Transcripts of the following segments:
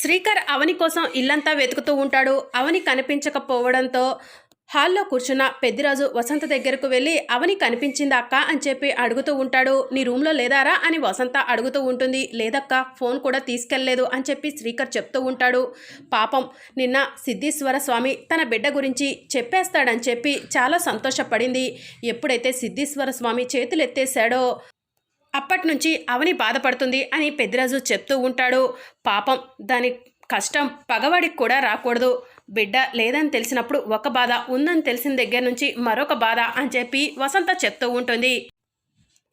శ్రీకర్ అవని కోసం ఇల్లంతా వెతుకుతూ ఉంటాడు. అవని కనిపించకపోవడంతో హాల్లో కూర్చున్న పెద్దిరాజు వసంత దగ్గరకు వెళ్ళి అవని కనిపించిందా అక్క అని చెప్పి అడుగుతూ ఉంటాడు. నీ రూమ్లో లేదారా అని వసంత అడుగుతూ ఉంటుంది. లేదక్క ఫోన్ కూడా తీసుకెళ్ళేదు అని చెప్పి శ్రీకర్ చెప్తూ ఉంటాడు. పాపం నిన్న సిద్ధీశ్వర స్వామి తన బిడ్డ గురించి చెప్పేస్తాడని చెప్పి చాలా సంతోషపడింది. ఎప్పుడైతే సిద్ధీశ్వర స్వామి చేతులు ఎత్తేశాడో అప్పటి నుంచి అవని బాధపడుతుంది అని పెద్దిరాజు చెప్తూ ఉంటాడు. పాపం దాని కష్టం పగవాడికి కూడా రాకూడదు. బిడ్డ లేదని తెలిసినప్పుడు ఒక బాధ ఉందని తెలిసిన దగ్గర నుంచి మరొక బాధ అని చెప్పి వసంత చెప్తూ ఉంటుంది.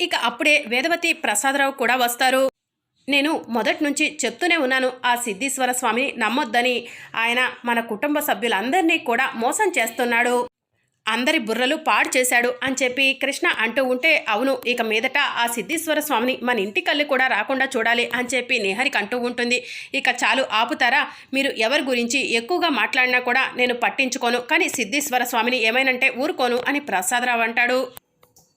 ఇక అప్పుడే వేదవతి ప్రసాదరావు కూడా వస్తారు. నేను మొదటి నుంచి చెప్తూనే ఉన్నాను ఆ సిద్ధీశ్వర స్వామిని నమ్మొద్దని. ఆయన మన కుటుంబ సభ్యులందరినీ కూడా మోసం చేస్తున్నాడు. అందరి బుర్రలు పాడు చేశాడు అని చెప్పి కృష్ణ అంటూ ఉంటే అవును ఇక మీదట ఆ సిద్ధీశ్వర స్వామిని మన ఇంటి కళ్ళు కూడా రాకుండా చూడాలి అని చెప్పి నిహారిక అంటూ ఉంటుంది. ఇక చాలు ఆపుతారా? మీరు ఎవరి గురించి ఎక్కువగా మాట్లాడినా కూడా నేను పట్టించుకోను. కానీ సిద్ధీశ్వర స్వామిని ఏమైనంటే ఊరుకోను అని ప్రసాదరావు అంటాడు.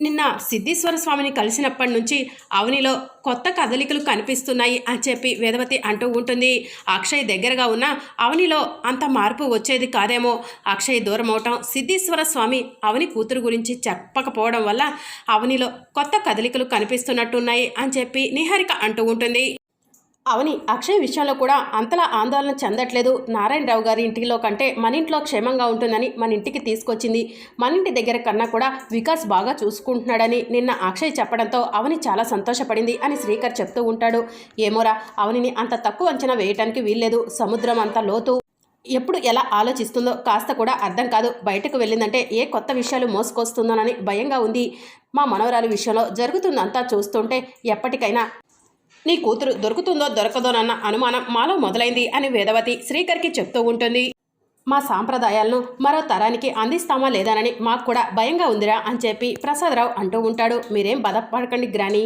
నిన్న సిద్ధీశ్వర స్వామిని కలిసినప్పటి నుంచి అవనిలో కొత్త కదలికలు కనిపిస్తున్నాయి అని చెప్పి వేదవతి అంటూ ఉంటుంది. అక్షయ్ దగ్గరగా ఉన్న అవనిలో అంత మార్పు వచ్చేది కాదేమో. అక్షయ్ దూరం అవటం సిద్ధీశ్వర స్వామి అవని కూతురు గురించి చెప్పకపోవడం వల్ల అవనిలో కొత్త కదలికలు కనిపిస్తున్నట్టున్నాయి అని చెప్పి నిహారిక అంటూ ఉంటుంది. అవని అక్షయ్ విషయంలో కూడా అంతలా ఆందోళన చెందట్లేదు. నారాయణరావు గారి ఇంటిలో కంటే మన ఇంట్లో క్షేమంగా ఉంటుందని మన ఇంటికి తీసుకొచ్చింది. మన ఇంటి దగ్గర కన్నా కూడా వికాస్ బాగా చూసుకుంటున్నాడని నిన్న అక్షయ్ చెప్పడంతో అవని చాలా సంతోషపడింది అని శ్రీకర్ చెప్తూ ఉంటాడు. ఏమోరా అవనిని అంత తక్కువ అంచనా వేయటానికి వీల్లేదు. సముద్రం అంత లోతు. ఎప్పుడు ఎలా ఆలోచిస్తుందో కాస్త కూడా అర్థం కాదు. బయటకు వెళ్ళిందంటే ఏ కొత్త విషయాలు మోసుకొస్తుందోనని భయంగా ఉంది. మా మనవరాలి విషయంలో జరుగుతుందంతా చూస్తుంటే ఎప్పటికైనా నీ కూతురు దొరుకుతుందో దొరకదోనన్న అనుమానం మాలో మొదలైంది అని వేదవతి శ్రీకర్కి చెప్తూ ఉంటుంది. మా సాంప్రదాయాలను మరో తరానికి అందిస్తామా లేదానని మాకు కూడా భయంగా ఉందిరా అని చెప్పి ప్రసాదరావు అంటూ ఉంటాడు. మీరేం బాధపడకండి గ్రాని.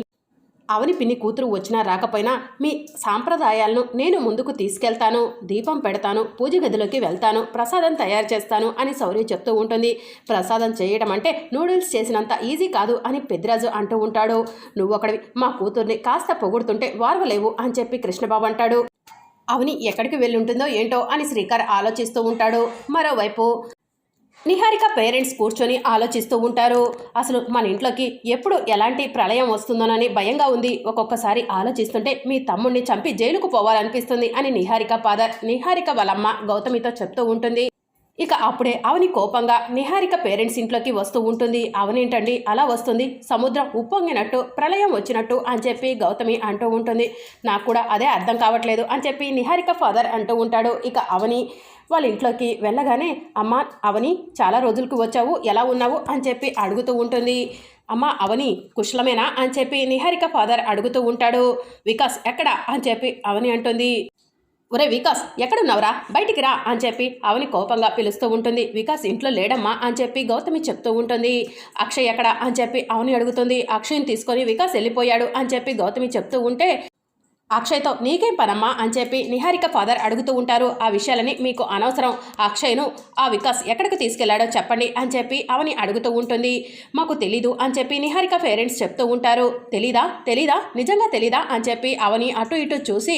అవని పిన్ని కూతురు వచ్చినా రాకపోయినా మీ సాంప్రదాయాలను నేను ముందుకు తీసుకెళ్తాను దీపం పెడతాను పూజ గదిలోకి వెళ్తాను ప్రసాదం తయారు చేస్తాను అని శౌర్య చెప్తూ ఉంటుంది. ప్రసాదం చేయడం అంటే నూడిల్స్ చేసినంత ఈజీ కాదు అని పెద్దిరాజు అంటూ ఉంటాడు. నువ్వు ఒకడివి మా కూతుర్ని కాస్త పొగుడుతుంటే వారవలేవు అని చెప్పి కృష్ణబాబు అంటాడు. అవని ఎక్కడికి వెళ్ళి ఉంటుందో ఏంటో అని శ్రీకర్ ఆలోచిస్తూ ఉంటాడు. మరోవైపు నిహారిక పేరెంట్స్ కూర్చొని ఆలోచిస్తూ ఉంటారు. అసలు మన ఇంట్లోకి ఎప్పుడు ఎలాంటి ప్రళయం వస్తుందోనని భయంగా ఉంది. ఒక్కొక్కసారి ఆలోచిస్తుంటే మీ తమ్ముడిని చంపి జైలుకు పోవాలనిపిస్తుంది అని నిహారిక ఫాదర్ నిహారిక వాళ్ళమ్మ గౌతమితో చెప్తూ ఉంటుంది. ఇక అప్పుడే అవని కోపంగా నిహారిక పేరెంట్స్ ఇంట్లోకి వస్తూ ఉంటుంది. అవనేంటండి? అలా వస్తుంది. సముద్రం ఉప్పొంగినట్టు ప్రళయం వచ్చినట్టు అని చెప్పి గౌతమి అంటూ ఉంటుంది. నాకు కూడా అదే అర్థం కావట్లేదు అని చెప్పి నిహారిక ఫాదర్ అంటూ ఉంటాడు. ఇక అవని వాళ్ళ ఇంట్లోకి వెళ్ళగానే అమ్మ అవని చాలా రోజులకు వచ్చావు ఎలా ఉన్నావు? అని చెప్పి అడుగుతూ ఉంటుంది. అమ్మ అవని కుశలమేనా? అని చెప్పి నిహారిక ఫాదర్ అడుగుతూ ఉంటాడు. వికాస్ ఎక్కడ? అని చెప్పి అవని అంటుంది. ఒరే వికాస్ ఎక్కడున్నావురా? బయటికి రా అని చెప్పి అవని కోపంగా పిలుస్తూ ఉంటుంది. వికాస్ ఇంట్లో లేడమ్మా అని చెప్పి గౌతమి చెప్తూ ఉంటుంది. అక్షయ్ ఎక్కడ? అని చెప్పి అవని అడుగుతుంది. అక్షయ్ని తీసుకొని వికాస్ వెళ్ళిపోయాడు అని చెప్పి గౌతమి చెప్తూ ఉంటే అక్షయ్తో నీకేం పనమ్మా అని చెప్పి నిహారిక ఫాదర్ అడుగుతూ ఉంటారు. ఆ విషయాలని మీకు అనవసరం. అక్షయ్ను ఆ వికాస్ ఎక్కడికి తీసుకెళ్ళాడో చెప్పండి అని చెప్పి అవని అడుగుతూ ఉంటుంది. మాకు తెలీదు అని చెప్పి నిహారిక పేరెంట్స్ చెప్తూ ఉంటారు. తెలీదా? తెలీదా? నిజంగా తెలీదా? అని చెప్పి అవని అటు ఇటు చూసి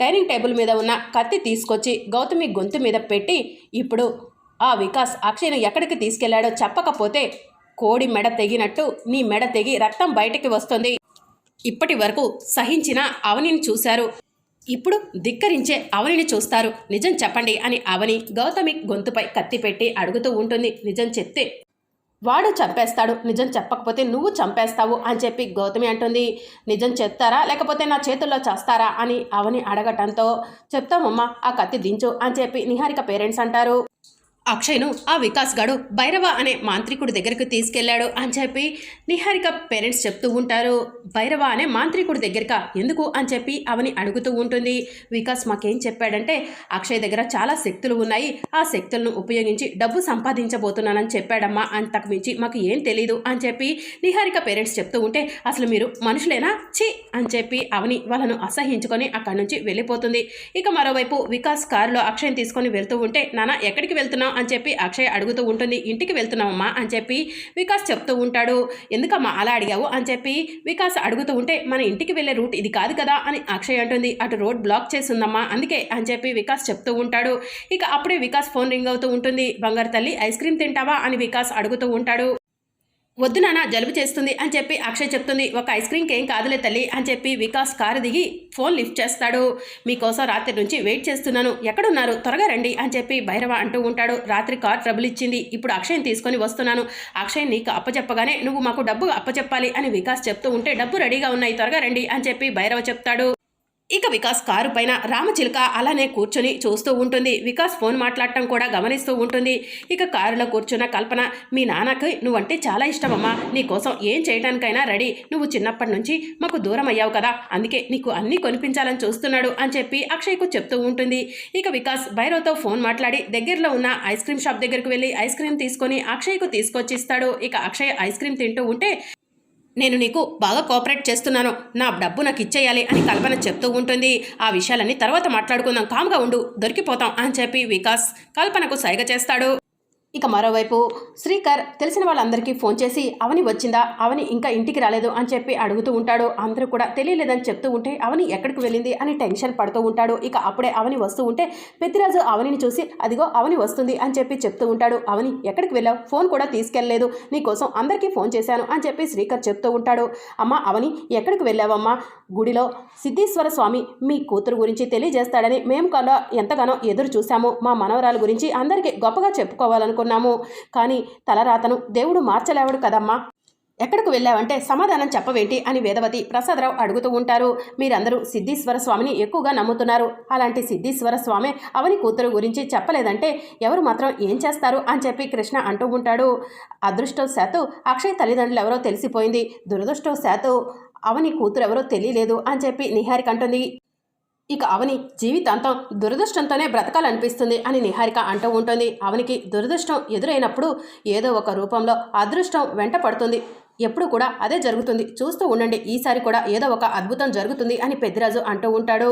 డైనింగ్ టేబుల్ మీద ఉన్న కత్తి తీసుకొచ్చి గౌతమి గొంతు మీద పెట్టి ఇప్పుడు ఆ వికాస్ అక్షయ్ను ఎక్కడికి తీసుకెళ్ళాడో చెప్పకపోతే కోడి మెడ తెగినట్టు నీ మెడ తెగి రక్తం బయటికి వస్తుంది. ఇప్పటి వరకు సహించిన అవనిని చూశారు. ఇప్పుడు ధిక్కరించే అవనిని చూస్తారు. నిజం చెప్పండి అని అవని గౌతమి గొంతుపై కత్తి పెట్టి అడుగుతూ ఉంటుంది. నిజం చెప్తే వాడు చంపేస్తాడు. నిజం చెప్పకపోతే నువ్వు చంపేస్తావు అని చెప్పి గౌతమి అంటుంది. నిజం చెప్తారా? లేకపోతే నా చేతుల్లో చేస్తారా? అని అవని అడగటంతో చెప్తామమ్మా ఆ కత్తి దించు అని చెప్పి నిహారిక పేరెంట్స్ అంటారు. అక్షయ్ను ఆ వికాస్ గాడు భైరవ అనే మాంత్రికుడి దగ్గరికి తీసుకెళ్ళాడు అని చెప్పి నిహారిక పేరెంట్స్ చెప్తూ ఉంటారు. భైరవ అనే మాంత్రికుడి దగ్గరక? ఎందుకు? అని చెప్పి అవని అడుగుతూ ఉంటుంది. వికాస్ మాకేం చెప్పాడంటే అక్షయ్ దగ్గర చాలా శక్తులు ఉన్నాయి. ఆ శక్తులను ఉపయోగించి డబ్బు సంపాదించబోతున్నానని చెప్పాడమ్మా. అంతకు మించి మాకు ఏం తెలీదు అని చెప్పి నిహారిక పేరెంట్స్ చెప్తూ ఉంటే అసలు మీరు మనుషులేనా? చి అని చెప్పి అవని వాళ్ళను అసహించుకొని అక్కడి నుంచి వెళ్ళిపోతుంది. ఇక మరోవైపు వికాస్ కారులో అక్షయ్ని తీసుకొని వెళ్తూ ఉంటే నాన్న ఎక్కడికి వెళ్తున్నావు? వెళ్తున్నాం అని చెప్పి అక్షయ్ అడుగుతూ ఉంటుంది ఇంటికి వెళ్తున్నామమ్మా అని చెప్పి వికాస్ చెప్తూ ఉంటాడు. ఎందుకమ్మా అలా అడిగావు? అని చెప్పి వికాస్ అడుగుతూ ఉంటే మన ఇంటికి వెళ్ళే రూట్ ఇది కాదు కదా అని అక్షయ్ అంటుంది. అటు రోడ్ బ్లాక్ చేసిందమ్మా అందుకే అని చెప్పి వికాస్ చెప్తూ ఉంటాడు. ఇక అప్పుడే వికాస్ ఫోన్ రింగ్ అవుతూ ఉంటుంది. బంగారు తల్లి ఐస్ క్రీమ్ తింటావా? అని వికాస్ అడుగుతూ ఉంటాడు. వద్దు నాన్న జలుబు చేస్తుంది అని చెప్పి అక్షయ్ చెప్తుంది ఒక ఐస్ క్రీమ్కి ఏం కాదులే తల్లి అని చెప్పి వికాస్ కారు దిగి ఫోన్ లిఫ్ట్ చేస్తాడు. మీకోసం రాత్రి నుంచి వెయిట్ చేస్తున్నాను. ఎక్కడున్నారు? త్వరగా రండి అని చెప్పి భైరవ అంటూ ఉంటాడు. రాత్రి కార్ ట్రబుల్ ఇచ్చింది. ఇప్పుడు అక్షయ్ని తీసుకొని వస్తున్నాను. అక్షయ్ నీకు అప్పచెప్పగానే నువ్వు మాకు డబ్బు అప్పచెప్పాలి అని వికాస్ చెప్తూ ఉంటే డబ్బు రెడీగా ఉన్నాయి. త్వరగా రండి అని చెప్పి భైరవ చెప్తాడు. ఇక వికాస్ కారు పైన రామచిలుక అలానే కూర్చొని చూస్తూ ఉంటుంది. వికాస్ ఫోన్ మాట్లాడటం కూడా గమనిస్తూ ఉంటుంది. ఇక కారులో కూర్చున్న కల్పన మీ నాన్నకి నువ్వంటే చాలా ఇష్టమమ్మా. నీకోసం ఏం చేయడానికైనా రెడీ. నువ్వు చిన్నప్పటి నుంచి మాకు దూరం అయ్యావు కదా. అందుకే నీకు అన్నీ కొనిపించాలని చూస్తున్నాడు అని చెప్పి అక్షయ్కు చెప్తూ ఉంటుంది. ఇక వికాస్ భైరవ్తో ఫోన్ మాట్లాడి దగ్గరలో ఉన్న ఐస్ క్రీమ్ షాప్ దగ్గరకు వెళ్ళి ఐస్ క్రీమ్ తీసుకొని అక్షయ్కు తీసుకొచ్చి ఇస్తాడు ఇక అక్షయ్ ఐస్ క్రీమ్ తింటూ ఉంటే నేను నీకు బాగా కోఆపరేట్ చేస్తున్నాను. నా డబ్బు నాకు ఇచ్చేయాలి అని కల్పన చెప్తూ ఉంటుంది. ఆ విషయాలన్నీ తర్వాత మాట్లాడుకుందాం. కామ్గా ఉండు. దొరికిపోతాం అని చెప్పి వికాస్ కల్పనకు సైగ చేస్తాడు. ఇక మరోవైపు శ్రీకర్ తెలిసిన వాళ్ళందరికీ ఫోన్ చేసి అవని వచ్చిందా? అవని ఇంకా ఇంటికి రాలేదు అని చెప్పి అడుగుతూ ఉంటాడు. అందరూ కూడా తెలియలేదని చెప్తూ ఉంటే అవని ఎక్కడికి వెళ్ళింది? అని టెన్షన్ పడుతూ ఉంటాడు. ఇక అప్పుడే అవని వస్తూ ఉంటే పెద్దిరాజు అవనిని చూసి అదిగో అవని వస్తుంది అని చెప్పి చెప్తూ ఉంటాడు. అవని ఎక్కడికి వెళ్ళావు? ఫోన్ కూడా తీసుకెళ్ళలేదు. నీకోసం అందరికీ ఫోన్ చేశాను అని చెప్పి శ్రీకర్ చెప్తూ ఉంటాడు. అమ్మ అవని ఎక్కడికి వెళ్ళావమ్మా? గుడిలో సిద్ధేశ్వర స్వామి మీ కూతురు గురించి తెలియజేస్తాడని మేము కూడా ఎంతగానో ఎదురు చూశాము. మా మనవరాల గురించి అందరికీ గొప్పగా అనుకున్నాము. కానీ తలరాతను దేవుడు మార్చలేవడు కదమ్మా. ఎక్కడికి వెళ్ళావంటే సమాధానం చెప్పవేంటి? అని వేదవతి ప్రసాదరావు అడుగుతూ ఉంటారు. మీరందరూ సిద్ధీశ్వర స్వామిని ఎక్కువగా నమ్ముతున్నారు. అలాంటి సిద్ధీశ్వర స్వామి అవని కూతురు గురించి చెప్పలేదంటే ఎవరు మాత్రం ఏం చేస్తారు అని చెప్పి కృష్ణ అంటూ ఉంటాడు. అదృష్టవశాత్తు అక్షయ్ తల్లిదండ్రులు ఎవరో తెలిసిపోయింది. దురదృష్టవశాత్తు అవని కూతురు ఎవరో తెలియలేదు అని చెప్పి నిహారిక అంటుంది. ఇక అవని జీవితాంతం దురదృష్టంతోనే బ్రతకాలనిపిస్తుంది అని నిహారిక అంటూ ఉంటుంది. అవనికి దురదృష్టం ఎదురైనప్పుడు ఏదో ఒక రూపంలో అదృష్టం వెంట పడుతుంది. ఎప్పుడు కూడా అదే జరుగుతుంది. చూస్తూ ఉండండి. ఈసారి కూడా ఏదో ఒక అద్భుతం జరుగుతుంది అని పెద్దిరాజు అంటూ ఉంటాడు.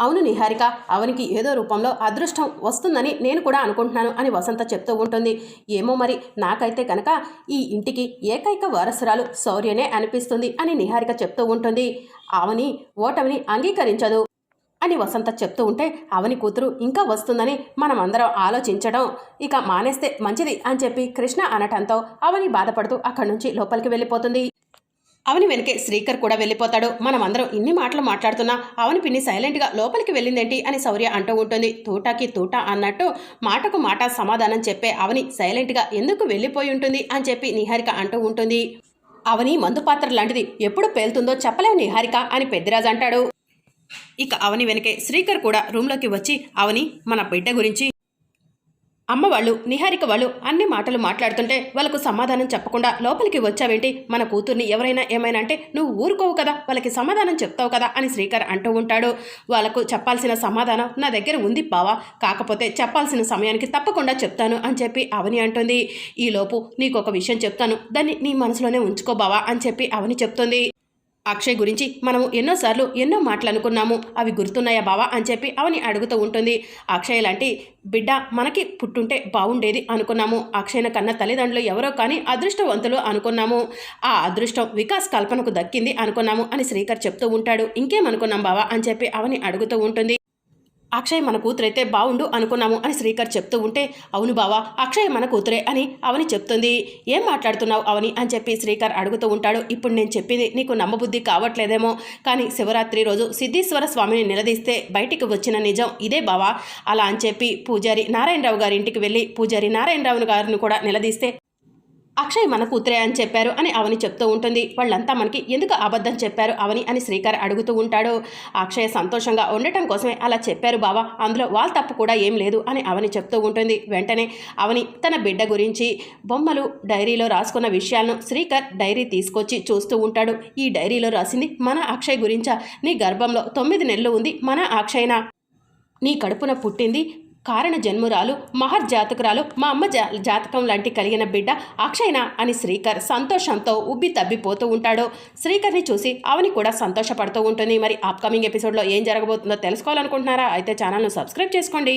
అవును నిహారిక అవనికి ఏదో రూపంలో అదృష్టం వస్తుందని నేను కూడా అనుకుంటున్నాను అని వసంత చెప్తూ ఉంటుంది. ఏమో మరి నాకైతే కనుక ఈ ఇంటికి ఏకైక వారసురాలు శౌర్యనే అనిపిస్తుంది అని నిహారిక చెప్తూ ఉంటుంది. అవని ఓటమిని అంగీకరించదు. అని వసంత చెప్తూ ఉంటే అవని కూతురు ఇంకా వస్తుందని మనం అందరం ఆలోచించడం. ఇక మానేస్తే మంచిది అని చెప్పి కృష్ణ అనటంతో అవని బాధపడుతూ అక్కడి నుంచి లోపలికి వెళ్ళిపోతుంది. అవని వెనకే శ్రీకర్ కూడా వెళ్ళిపోతాడు. మనం ఇన్ని మాటలు మాట్లాడుతున్నా అవని పిన్ని సైలెంట్గా లోపలికి వెళ్ళిందేంటి అని శౌర్య అంటూ ఉంటుంది. తూటాకి తూట అన్నట్టు మాటకు మాట సమాధానం చెప్పే అవని సైలెంట్గా ఎందుకు వెళ్ళిపోయి ఉంటుంది అని చెప్పి నిహారిక అంటూ ఉంటుంది. అవని మందుపాత్ర లాంటిది ఎప్పుడు పేలుతుందో చెప్పలేవు నిహారిక అని పెద్దిరాజు అంటాడు. ఇక అవని వెనకే శ్రీకర్ కూడా రూమ్లోకి వచ్చి అవని మన బిడ్డ గురించి అమ్మ వాళ్ళు నిహారిక వాళ్ళు అన్ని మాటలు మాట్లాడుతుంటే వాళ్ళకు సమాధానం చెప్పకుండా లోపలికి వచ్చావేంటి? మన కూతుర్ని ఎవరైనా ఏమైనా అంటే నువ్వు ఊరుకోవు కదా వాళ్ళకి సమాధానం చెప్తావు కదా అని శ్రీకర్ అంటూ ఉంటాడు. వాళ్ళకు చెప్పాల్సిన సమాధానం నా దగ్గర ఉంది బావా కాకపోతే చెప్పాల్సిన సమయానికి తప్పకుండా చెప్తాను అని చెప్పి అవని అంటుంది. ఈలోపు నీకు ఒక విషయం చెప్తాను దాన్ని నీ మనసులోనే ఉంచుకో బావా అని చెప్పి అవని చెప్తుంది. అక్షయ్ గురించి మనము ఎన్నోసార్లు ఎన్నో మాటలు అనుకున్నాము అవి గుర్తున్నాయా బావా అని చెప్పి అవని అడుగుతూ ఉంటుంది. అక్షయ్ లాంటి బిడ్డ మనకి పుట్టుంటే బాగుండేది అనుకున్నాము. అక్షయ్న కన్న తల్లిదండ్రులు ఎవరో కానీ అదృష్టవంతులు అనుకున్నాము. ఆ అదృష్టం వికాస్ కల్పనకు దక్కింది అనుకున్నాము అని శ్రీకర్ చెప్తూ ఉంటాడు. ఇంకేమనుకున్నాం బావా అని చెప్పి అవని అడుగుతూ ఉంటుంది. అక్షయ్ మన కూతురైతే బావుండు అనుకున్నాము అని శ్రీకర్ చెప్తూ ఉంటే అవును బావా అక్షయ్ మన కూతురే అని అవని చెప్తుంది. ఏం మాట్లాడుతున్నావు అవని అని చెప్పి శ్రీకర్ అడుగుతూ ఉంటాడు. ఇప్పుడు నేను చెప్పింది నీకు నమ్మబుద్ధి కావట్లేదేమో. కానీ శివరాత్రి రోజు సిద్ధేశ్వర స్వామిని నిలదీస్తే బయటికి వచ్చిన నిజం ఇదే బావా. అలా అని చెప్పి పూజారి నారాయణరావు గారి ఇంటికి వెళ్ళి పూజారి నారాయణరావు గారిని కూడా నిలదీస్తే అక్షయ్ మన కూతురే అని చెప్పారు అని అవని చెప్తూ ఉంటుంది. వాళ్ళంతా మనకి ఎందుకు అబద్ధం చెప్పారు అవని అని శ్రీకర్ అడుగుతూ ఉంటాడు. అక్షయ్ సంతోషంగా ఉండటం కోసమే అలా చెప్పారు బావా. అందులో వాళ్ళ తప్పు కూడా ఏం లేదు అని అవని చెప్తూ ఉంటుంది. వెంటనే అవని తన బిడ్డ గురించి బొమ్మలు డైరీలో రాసుకున్న విషయాలను శ్రీకర్ డైరీ తీసుకొచ్చి చూస్తూ ఉంటాడు. ఈ డైరీలో రాసింది మన అక్షయ్ గురించా? నీ గర్భంలో తొమ్మిది నెలలు ఉంది. మన అక్షయ్నా? నీ కడుపున పుట్టింది కారణ జన్మురాలు మహర్జాతకురాలు మా అమ్మ జా జాతకం లాంటి కలిగిన బిడ్డ అక్షయన అని శ్రీకర్ సంతోషంతో ఉబ్బి తబ్బిపోతూ ఉంటాడు. శ్రీకర్ని చూసి అవని కూడా సంతోషపడుతూ ఉంటుంది. మరి అప్కమింగ్ ఎపిసోడ్లో ఏం జరగబోతుందో తెలుసుకోవాలనుకుంటున్నారా? అయితే ఛానల్ను సబ్స్క్రైబ్ చేసుకోండి.